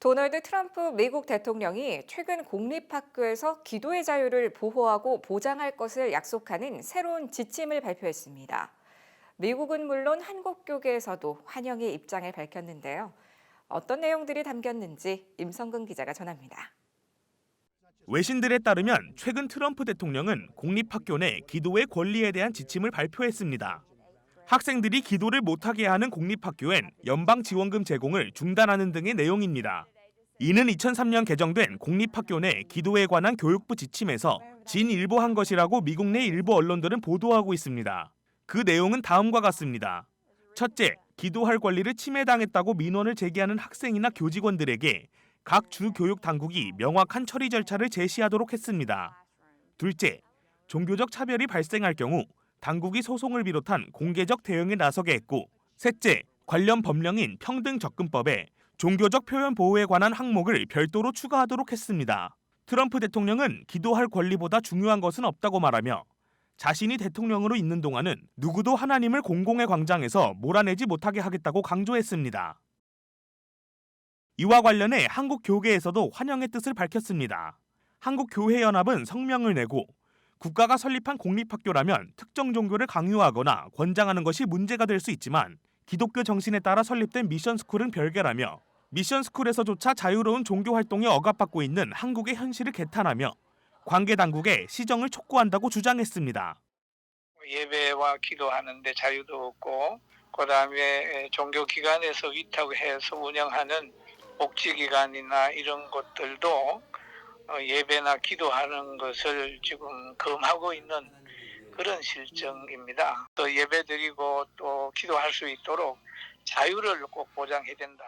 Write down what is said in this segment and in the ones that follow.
도널드 트럼프 미국 대통령이 최근 공립학교에서 기도의 자유를 보호하고 보장할 것을 약속하는 새로운 지침을 발표했습니다. 미국은 물론 한국 교계에서도 환영의 입장을 밝혔는데요. 어떤 내용들이 담겼는지 임성근 기자가 전합니다. 외신들에 따르면 최근 트럼프 대통령은 공립학교 내 기도의 권리에 대한 지침을 발표했습니다. 학생들이 기도를 못하게 하는 공립학교엔 연방 지원금 제공을 중단하는 등의 내용입니다. 이는 2003년 개정된 공립학교 내 기도에 관한 교육부 지침에서 진일보한 것이라고 미국 내 일부 언론들은 보도하고 있습니다. 그 내용은 다음과 같습니다. 첫째, 기도할 권리를 침해당했다고 민원을 제기하는 학생이나 교직원들에게 각 주 교육 당국이 명확한 처리 절차를 제시하도록 했습니다. 둘째, 종교적 차별이 발생할 경우 당국이 소송을 비롯한 공개적 대응에 나서게 했고, 셋째, 관련 법령인 평등접근법에 종교적 표현 보호에 관한 항목을 별도로 추가하도록 했습니다. 트럼프 대통령은 기도할 권리보다 중요한 것은 없다고 말하며 자신이 대통령으로 있는 동안은 누구도 하나님을 공공의 광장에서 몰아내지 못하게 하겠다고 강조했습니다. 이와 관련해 한국 교계에서도 환영의 뜻을 밝혔습니다. 한국교회연합은 성명을 내고 국가가 설립한 공립학교라면 특정 종교를 강요하거나 권장하는 것이 문제가 될 수 있지만 기독교 정신에 따라 설립된 미션스쿨은 별개라며 미션스쿨에서조차 자유로운 종교 활동에 억압받고 있는 한국의 현실을 개탄하며 관계 당국에 시정을 촉구한다고 주장했습니다. 예배와 기도하는데 자유도 없고 그다음에 종교 기관에서 위탁해서 운영하는 복지기관이나 이런 것들도 어, 예배나 기도하는 것을 지금 금하고 있는 그런 실정입니다. 또 예배드리고 또 기도할 수 있도록 자유를 꼭 보장해야 된다.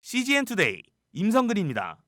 CGN 투데이 임성근입니다.